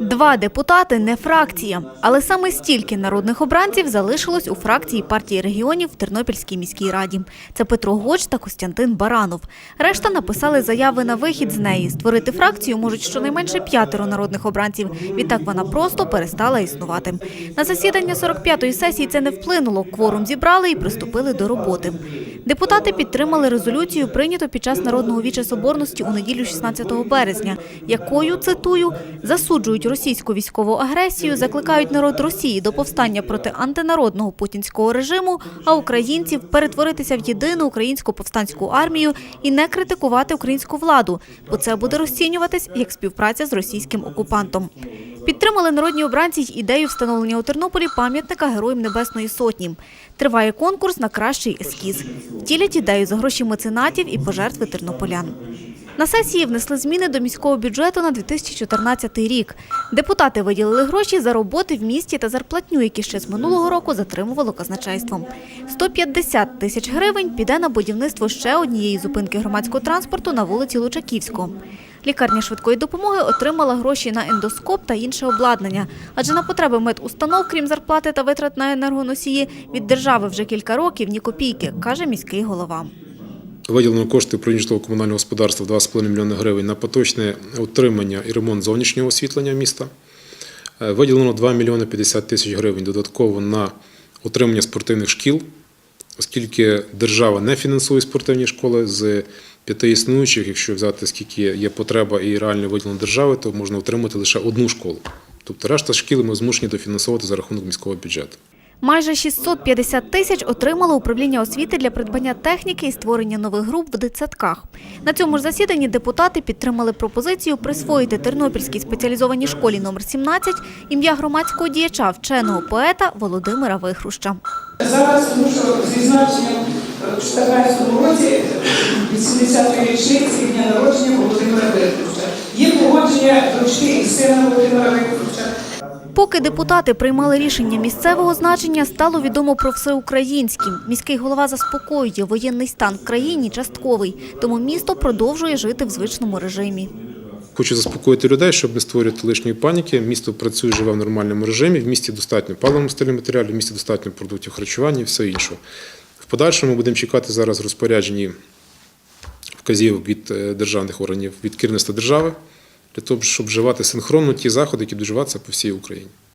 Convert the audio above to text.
Два депутати не фракція, але саме стільки народних обранців залишилось у фракції партії регіонів в Тернопільській міській раді. Це Петро Гоч та Костянтин Баранов. Решта написали заяви на вихід з неї. Створити фракцію можуть щонайменше п'ятеро народних обранців. Відтак вона просто перестала існувати. На засідання 45-ї сесії це не вплинуло. Кворум зібрали і приступили до роботи. Депутати підтримали резолюцію, прийняту під час Народного віча Соборності у неділю 16 березня, якою, цитую, засуджують російську військову агресію, закликають народ Росії до повстання проти антинародного путінського режиму, а українців перетворитися в єдину українську повстанську армію і не критикувати українську владу, бо це буде розцінюватись як співпраця з російським окупантом. Підтримали народні обранці й ідею встановлення у Тернополі пам'ятника Героям Небесної Сотні. Триває конкурс на кращий ескіз. Втілять ідею за гроші меценатів і пожертви тернополян. На сесії внесли зміни до міського бюджету на 2014 рік. Депутати виділили гроші за роботи в місті та зарплатню, які ще з минулого року затримувало казначейством. 150 тисяч гривень піде на будівництво ще однієї зупинки громадського транспорту на вулиці Лучаківського. Лікарня швидкої допомоги отримала гроші на ендоскоп та інше обладнання, адже на потреби медустанов, крім зарплати та витрат на енергоносії, від держави вже кілька років ні копійки, каже міський голова. Виділено кошти управління житлово-комунального господарства 2,5 млн гривень на поточне утримання і ремонт зовнішнього освітлення міста. Е, Виділено 2 мільйони 50 тисяч гривень додатково на утримання спортивних шкіл, оскільки держава не фінансує спортивні школи з п'яти існуючих, якщо взяти скільки є потреба і реально виділено держави, то можна отримати лише одну школу. Тобто решта шкіл ми змушені дофінансувати за рахунок міського бюджету. Майже 650 тисяч отримало управління освіти для придбання техніки і створення нових груп в дитсадках. На цьому ж засіданні депутати підтримали пропозицію присвоїти Тернопільській спеціалізованій школі номер 17 ім'я громадського діяча, вченого поета Володимира Вихруща. Зараз, тому що з відзначенням в 2014 році 80-ї річниці дня народження Володимира Виховича. Є погодження дочки і сина Володимира Виховича. Поки депутати приймали рішення місцевого значення, стало відомо про всеукраїнські. Міський голова заспокоює, воєнний стан в країні частковий, тому місто продовжує жити в звичному режимі. Хочу заспокоїти людей, щоб не створювати лишньої паніки. Місто працює, живе в нормальному режимі. В місті достатньо паливно-стильних матеріалів, в місті достатньо продуктів харчування і все інше. В подальшому будемо чекати зараз розпоряджені вказівок від е, державних органів від керівництва держави для того, щоб вживати синхронно ті заходи, які будуть по всій Україні.